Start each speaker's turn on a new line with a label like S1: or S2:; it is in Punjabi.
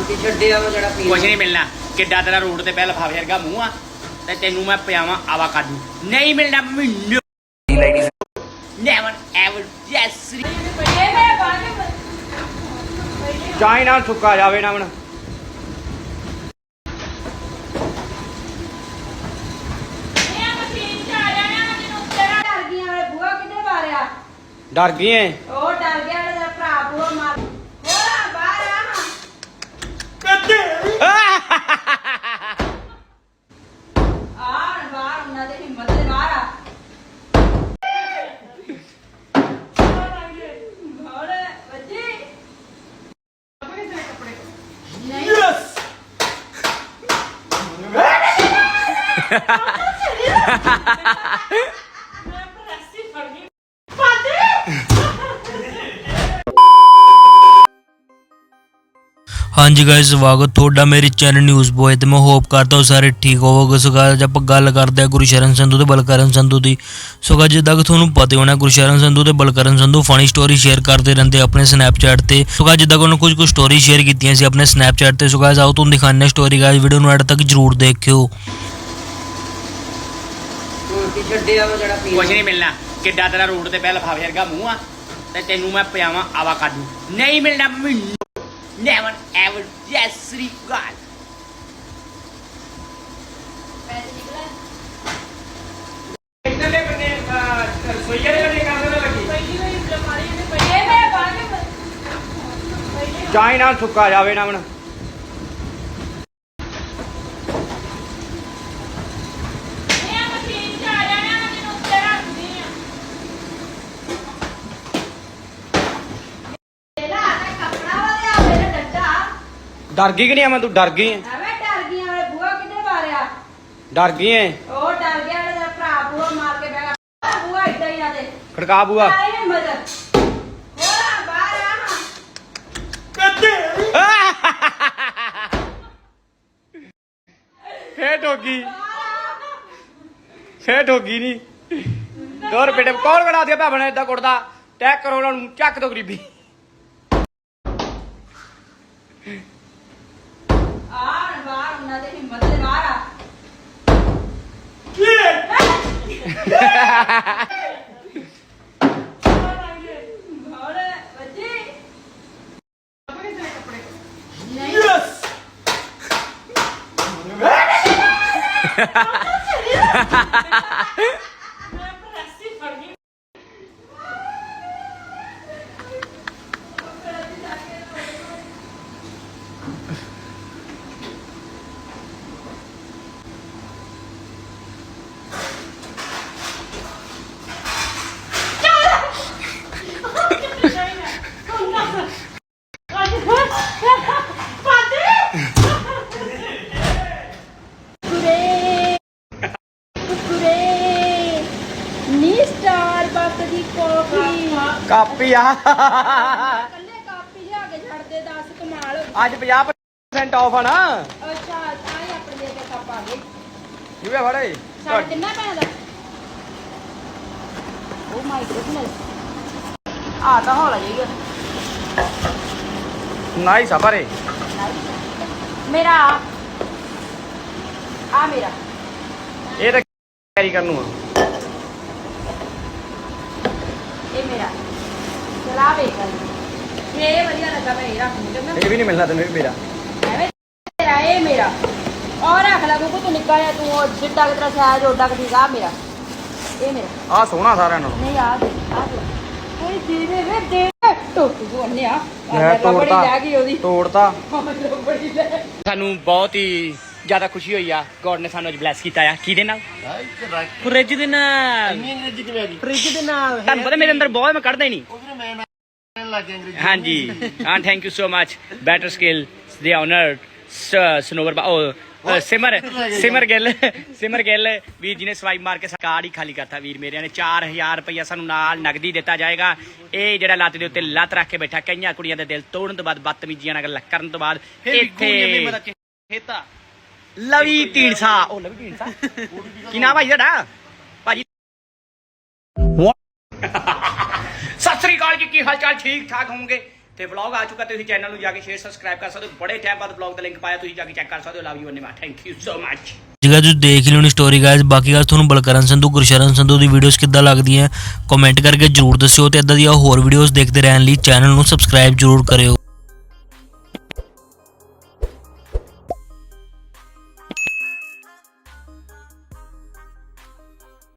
S1: ਰੋਟੀ ਛੱਡਿਆ ਵਾ ਜਿਹੜਾ ਪੀਣਾ
S2: ਕੁਛ ਨਹੀਂ ਮਿਲਣਾ। ਕਿੱਡਾ ਤੇਰਾ ਰੋਡ ਤੇ ਪਹਿਲ ਫਾਵੇ ਵਰਗਾ ਮੂੰਹ ਆ ਤੇ ਤੈਨੂੰ ਮੈਂ ਪਿਆਵਾਂ ਆਵਾ ਕਾਜੂ ਨਹੀਂ ਮਿਲਣਾ ਮੈਨੂੰ। ਨੈਵਰ ਐਵਰ ਯੈਸ ਚਾਹੀ ਨਾਲ ਸੁੱਕਾ ਜਾਵੇ ਨਾ
S3: ਮਾਰਿਆ?
S2: ਡਰ ਗਈ ਐ
S3: ਉਹ ਡਰ ਗਿਆ ਵਾਲਾ ਤੇਰਾ ਭਰਾ ਬੂਆ ਮਾਰ ਹੋਰਾ ਬਾਹਰ ਆ ਆਣ ਬਾਹਰ ਉਹਨਾਂ ਦੇ ਹਿੰਮਤ ਦੇ ਬਾਹਰ ਆ ਹੋਰ ਵੱਜੀ ਨਹੀਂ
S4: ਹਾਂਜੀ ਗਾਇਸ ਸਵਾਗਤ ਤੁਹਾਡਾ ਮੇਰੇ ਚੈਨਲ ਨਿਊਜ਼ ਬੋਏ ਤੇ। ਮੈਂ ਹੋਪ ਕਰਦਾ ਹਾਂ ਸਾਰੇ ਠੀਕ ਹੋਵੋਗੇ। ਸੋ guys, ਆਪਾਂ ਗੱਲ ਕਰਦੇ ਹਾਂ ਗੁਰਸ਼ਰਨ ਸੰਧੂ ਤੇ ਬਲਕਰਨ ਸੰਧੂ ਦੀ। ਸੋ guys, ਜਿੱਦਾਂ ਕਿ ਤੁਹਾਨੂੰ ਪਤਾ ਹੀ ਹੋਣਾ ਗੁਰਸ਼ਰਨ ਸੰਧੂ ਤੇ Balkaran Sandhu funny story share ਕਰਦੇ ਰਹਿੰਦੇ ਆਪਣੇ ਸਨੈਪਚੈਟ ਤੇ। ਸੋ guys, ਜਿੱਦਾਂ ਕਿ ਉਹਨਾਂ ਕੁਝ ਕੁ ਸਟੋਰੀ ਸ਼ੇਅਰ ਕੀਤੀਆਂ ਸੀ ਆਪਣੇ ਸਨੈਪਚੈਟ ਤੇ। ਸੋ guys, ਆਓ ਤੁਹਾਨੂੰ ਦਿਖਾਉਂਦੇ ਹਾਂ ਸਟੋਰੀ ਗਾਇਸ ਵੀਡੀਓ ਨੂੰ ਐਡ ਤੱਕ ਜਰੂਰ ਦੇਖਿਓ।
S1: ਰੋਟੀ ਛੱਡਿਆ ਵਾ ਜਿਹੜਾ ਪੀਣਾ।
S2: ਕੁਛ ਨਹੀਂ ਮਿਲਣਾ। ਕਿੱਡਾ ਤੇਰਾ ਰੋਡ ਤੇ ਪਹਿਲ ਫਾਵੇ ਵਰਗਾ ਮੂੰਹ ਆ ਤੇ ਤੈਨੂੰ ਮੈਂ ਪਿਆਵਾਂ ਆਵਾ ਕਾਜੂ ਨਹੀਂ ਮਿਲਣਾ ਮੈਨੂੰ। Never ever yes Sri God ਇਧਰਲੇ ਬੰਨੇ ਰਸੋਈਏ ਦੇ ਬੰਨੇ ਕੰਮ ਲੱਗੀ?
S3: ਪਹਿਲੀ ਵਾਰੀ ਬਿਮਾਰੀ ਨੇ ਪਈ ਇਹ ਮੇਰੇ ਬਾਹਰ
S2: ਚਾਹੀ ਨਾਲ ਸੁੱਕਾ ਜਾਵੇ ਨਾ ਹੁਣ
S3: ਇਹ ਮਸ਼ੀਨ ਚ ਆ ਜਾਣਾ ਮੈਂ ਤੈਨੂੰ ਉੱਤੇ ਰੱਖਦੀ ਆ ਇਹਦਾ ਆ ਕੱਪੜਾ ਵਾਲੇ ਆ ਮੇਰੇ ਡੱਡਾ
S2: ਡਰ ਗਈ ਕਿ ਨਹੀਂ ਮੈਂ ਤੂੰ ਡਰ ਗਈ ਐ
S3: ਐਵੇਂ ਡਰ ਗਈਆਂ ਵਾਲੇ ਬੂਆ ਕਿੱਥੇ ਮਾਰਿਆ
S2: ਡਰ ਗਈ ਐ
S3: ਉਹ ਡਰ ਗਿਆ ਵਾਲਾ ਤੇਰਾ ਭਰਾ ਬੂਆ ਮਾਰ ਕੇ ਬਹਿ ਗਿਆ। ਬੂਆ ਇਦਾਂ ਹੀ ਆ ਦੇ।
S2: ਖੜਕਾ ਬੂਆ।
S3: ਆਏ ਹਿੰਮਤ ਹੋਰਾ ਬਾਹਰ ਆ।
S2: ਫੇਰ ਠੋਗੀ ਫੇਰ ਠੋਗੀ ਨਹੀਂ ਦੋਰ ਬੇਟੇ ਕੌਣ ਬਣਾ ਦਿਆ ਭਾਵਣਾ ਇਦਾਂ ਕੁੱਟਦਾ? ਟੈਕ ਕਰੋ ਉਹਨਾਂ ਨੂੰ ਚੱਕ ਦੋ ਗਰੀਬੀ।
S3: ਉਹਨਾਂ ਦੇ ਹਿੰਮਤ ਦੇ ਬਾਹਰ ਆ। ਹੋਰ ਵੱਜੀ ਨਹੀਂ ਕੁਰੇ ਕੁਰੇ ਨੀ ਸਟਾਰ
S2: ਕਾਪੀ ਆ।
S3: ਕੱਲੇ ਕਾਪੀ ਲਿਆ ਕੇ ਛੱਡ ਦੇ 10 ਕਮਾਲ
S2: ਅੱਜ 50% ਆਫ ਆ ਨਾ।
S3: ਅੱਛਾ ਤਾਂ ਹੀ ਆਪਣੇ ਦੇ ਕੇ ਕੱਪ ਆ ਗਏ।
S2: ਜਿਵੇਂ ਫੜੇ।
S3: ਸਾਡੇ ਕਿੰਨਾ ਪੈਣਾ ਦਾ? ਓ ਮਾਈ ਗੁੱਡਨੈਸ ਆ ਤਾਂ ਹੌਲਾ ਜਾਈਗਾ
S2: ਨਾਈਸ ਆ। ਪਰੇ
S3: ਮੇਰਾ ਆ। ਮੇਰਾ।
S2: ਇਹ ਤਾਂ ਕੈਰੀ ਕਰਨ ਆ?
S3: ਇਹ ਮੇਰਾ। ਚਲਾ ਵੇਖ ਇਹ ਵਧੀਆ ਲੱਗਾ ਮੈਂ ਇਹ ਰੱਖ ਲੂੰ ਚੰਗਾ
S2: ਇਹ ਵੀ ਨਹੀਂ ਮਿਲਣਾ ਤੈਨੂੰ ਇਹ ਵੀ ਮੇਰਾ।
S3: ਐਵੇਂ ਤੇਰਾ ਇਹ ਮੇਰਾ। ਔਰ ਰੱਖ ਲੈ ਕਿਉਂਕਿ ਤੂੰ ਨਿੱਕਾ ਤੂੰ ਉਹ ਜਿੱਡਾ ਕਿ ਤੇਰਾ ਸਾਈਜ਼ ਓਡਾ ਕਿ ਠੀਕ ਆ ਮੇਰਾ। ਇਹ ਮੇਰਾ।
S2: ਆ ਸੋਹਣਾ ਸਾਰਿਆਂ ਨਾਲੋਂ।
S3: ਨਹੀਂ ਆ ਦੇ ਆ ਦੇ ਓਏ ਦੇ ਦੇ। ਵੇ ਦੇ ਗੋਨੇ ਆ। ਬੜੀ
S2: ਤੋੜਤਾ
S3: ਲੈ ਗਈ ਉਹਦੀ।
S2: ਤੋੜਤਾ।
S3: ਬੜੀ ਲੈ।
S2: ਸਾਨੂੰ ਬਹੁਤ ਹੀ ਜ਼ਿਆਦਾ ਖੁਸ਼ੀ ਹੋਈ ਆ। ਗੋਡ ਨੇ ਸਾਨੂੰ ਅੱਜ ਬਲੈਸ ਕੀਤਾ ਆ। ਕਿਹਦੇ ਨਾਲ? ਫ੍ਰਿਜ ਦੇ ਨਾਲ। ਫ੍ਰਿਜ ਦੇ ਨਾਲ। ਤੁਹਾਨੂੰ ਪਤਾ ਮੇਰੇ ਅੰਦਰ ਬਹੁਤ ਮੈਂ ਕੱਢਦਾ ਹੀ ਨਹੀਂ। ਹਾਂਜੀ। ਹਾਂ thank you so much better skill ਦੇ ਓਨਰ ਸਨੋਵਰ ਉਹ ਅ, ਸਿਮਰ ਸਿਮਰ ਗਿੱਲ ਸਿਮਰ ਗਿੱਲ ਵੀਰ ਜੀ ਨੇ ਸਵਾਈਪ ਮਾਰ ਕੇ ਕਾਰਡ ਹੀ ਖਾਲੀ ਕਰਤਾ ਵੀਰ ਮੇਰਿਆਂ ਨੇ। 4000 ਰੁਪਇਆ ਸਾਨੂੰ ਨਾਲ ਨਗਦੀ ਦਿੱਤਾ ਜਾਏਗਾ। ਇਹ ਜਿਹੜਾ ਲੱਤ ਦੇ ਉੱਤੇ ਲੱਤ ਰੱਖ ਕੇ ਬੈਠਾ ਕਈਆਂ ਕੁੜੀਆਂ ਦੇ ਦਿਲ ਤੋੜਨ ਤੋਂ ਬਾਅਦ ਬਦਤਮੀਜ਼ੀਆਂ ਨਾਲ ਗੱਲ ਕਰਨ ਤੋਂ ਬਾਅਦ ਇੱਥੇ ਲਵੀ ਢੀਂਡਸਾ। ਉਹ ਲਵੀ ਢੀਂਡਸਾ। ਕੀ ਨਾਮ ਭਾਈ ਤੁਹਾਡਾ? ਭਾਜੀ ਸਤਿ ਸ੍ਰੀ ਅਕਾਲ ਜੀ ਕੀ ਹਾਲ ਚਾਲ ਠੀਕ ਠਾਕ ਹੋਵੋਗੇ? ਤੇ ਵਲੌਗ ਆ ਚੁੱਕਾ ਤੁਸੀਂ ਚੈਨਲ ਨੂੰ ਜਾ ਕੇ ਸ਼ੇਅਰ ਸਬਸਕ੍ਰਾਈਬ ਕਰ ਸਕਦੇ ਹੋ। ਬੜੇ ਟਾਈਮ ਬਾਅਦ ਵਲੌਗ ਦਾ ਲਿੰਕ ਪਾਇਆ ਤੁਸੀਂ ਜਾ ਕੇ ਚੈੱਕ ਕਰ ਸਕਦੇ ਹੋ। ਲਵ ਯੂ ਵੰਨੇ ਥੈਂਕ ਯੂ ਸੋ ਮਚ
S4: ਜਿਗਾ ਤੁਸੀਂ ਦੇਖ ਲਿਓਣੀ ਸਟੋਰੀ ਗਾਇਸ ਬਾਕੀ ਗੱਲ ਤੁਹਾਨੂੰ ਬਲਕਰਨ ਸੰਧੂ ਗੁਰਸ਼ਰਨ ਸੰਧੂ ਦੀ ਵੀਡੀਓਜ਼ ਕਿੱਦਾਂ ਲੱਗਦੀਆਂ ਕਮੈਂਟ ਕਰਕੇ ਜਰੂਰ ਦੱਸਿਓ ਤੇ ਇਦਾਂ ਦੀਆਂ ਹੋਰ ਵੀਡੀਓਜ਼ ਦੇਖਦੇ ਰਹਿਣ ਲਈ ਚੈਨਲ ਨੂੰ ਸਬਸਕ੍ਰਾਈਬ ਜਰੂਰ ਕਰਿਓ।